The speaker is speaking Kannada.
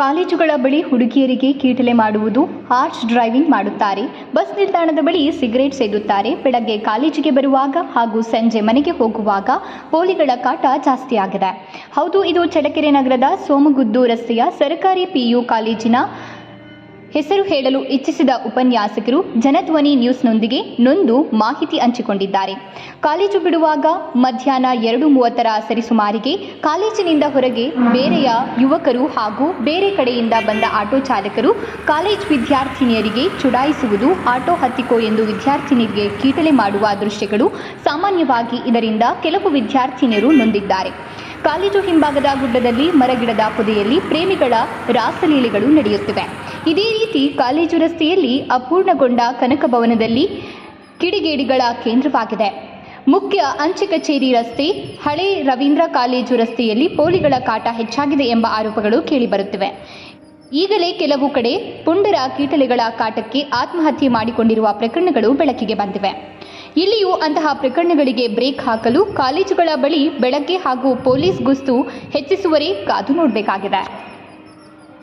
ಕಾಲೇಜುಗಳ ಬಳಿ ಹುಡುಗಿಯರಿಗೆ ಕೀಟಲೆ ಮಾಡುವುದು ಹಾರ್ಶ್ ಡ್ರೈವಿಂಗ್ ಮಾಡುತ್ತಾರೆ. ಬಸ್ ನಿಲ್ದಾಣದ ಬಳಿ ಸಿಗರೇಟ್ ಸೇದುತ್ತಾರೆ. ಬೆಳಗ್ಗೆ ಕಾಲೇಜಿಗೆ ಬರುವಾಗ ಹಾಗೂ ಸಂಜೆ ಮನೆಗೆ ಹೋಗುವಾಗ ಪೋಲಿಗಳ ಕಾಟ ಜಾಸ್ತಿಯಾಗಿದೆ ಹೌದು, ಇದು ಚಳ್ಳಕೆರೆ ನಗರದ ಸೋಮಗುದ್ದು ರಸ್ತೆಯ ಸರ್ಕಾರಿ ಪಿಯು ಕಾಲೇಜಿನ ಹೆಸರು ಹೇಳಲು ಇಚ್ಛಿಸಿದ ಉಪನ್ಯಾಸಕರು ಜನಧ್ವನಿ ನ್ಯೂಸ್ನೊಂದಿಗೆ ನೊಂದು ಮಾಹಿತಿ ಹಂಚಿಕೊಂಡಿದ್ದಾರೆ. ಕಾಲೇಜು ಬಿಡುವಾಗ ಮಧ್ಯಾಹ್ನ ಎರಡು ಮೂವತ್ತರ ಸರಿಸುಮಾರಿಗೆ ಕಾಲೇಜಿನಿಂದ ಹೊರಗೆ ಬೇರೆಯ ಯುವಕರು ಹಾಗೂ ಬೇರೆ ಕಡೆಯಿಂದ ಬಂದ ಆಟೋ ಚಾಲಕರು ಕಾಲೇಜ್ ವಿದ್ಯಾರ್ಥಿನಿಯರಿಗೆ ಚುಡಾಯಿಸುವುದು ಆಟೋ ಹತ್ತಿಕೋ ಎಂದು ವಿದ್ಯಾರ್ಥಿನಿಗೆ ಕೀಟಲೆ ಮಾಡುವ ದೃಶ್ಯಗಳು ಸಾಮಾನ್ಯವಾಗಿ ಇದರಿಂದ ಕೆಲವು ವಿದ್ಯಾರ್ಥಿನಿಯರು ನೊಂದಿದ್ದಾರೆ. ಕಾಲೇಜು ಹಿಂಭಾಗದ ಗುಡ್ಡದಲ್ಲಿ ಮರಗಿಡದ ಪೊದೆಯಲ್ಲಿ ಪ್ರೇಮಿಗಳ ರಾಸಲೀಲೆಗಳು ನಡೆಯುತ್ತಿವೆ. ಇದೇ ರೀತಿ ಕಾಲೇಜು ರಸ್ತೆಯಲ್ಲಿ ಅಪೂರ್ಣಗೊಂಡ ಕನಕ ಭವನದಲ್ಲಿ ಕಿಡಿಗೇಡಿಗಳ ಕೇಂದ್ರವಾಗಿದೆ. ಮುಖ್ಯ ಅಂಚೆ ಕಚೇರಿ ರಸ್ತೆ, ಹಳೆ ರವೀಂದ್ರ ಕಾಲೇಜು ರಸ್ತೆಯಲ್ಲಿ ಪೋಲಿಗಳ ಕಾಟ ಹೆಚ್ಚಾಗಿದೆ ಎಂಬ ಆರೋಪಗಳು ಕೇಳಿಬರುತ್ತಿವೆ. ಈಗಲೇ ಕೆಲವು ಕಡೆ ಪುಂಡರ ಕೀಟಲೆಗಳ ಕಾಟಕ್ಕೆ ಆತ್ಮಹತ್ಯೆ ಮಾಡಿಕೊಂಡಿರುವ ಪ್ರಕರಣಗಳು ಬೆಳಕಿಗೆ ಬಂದಿವೆ. ಇಲ್ಲಿಯೂ ಅಂತಹ ಪ್ರಕರಣಗಳಿಗೆ ಬ್ರೇಕ್ ಹಾಕಲು ಕಾಲೇಜುಗಳ ಬಳಿ ಬೆಳಗ್ಗೆ ಹಾಗೂ ಪೊಲೀಸ್ ಗುಸ್ತು ಹೆಚ್ಚಿಸುವರೇ ಕಾದು ನೋಡಬೇಕಾಗಿದೆ.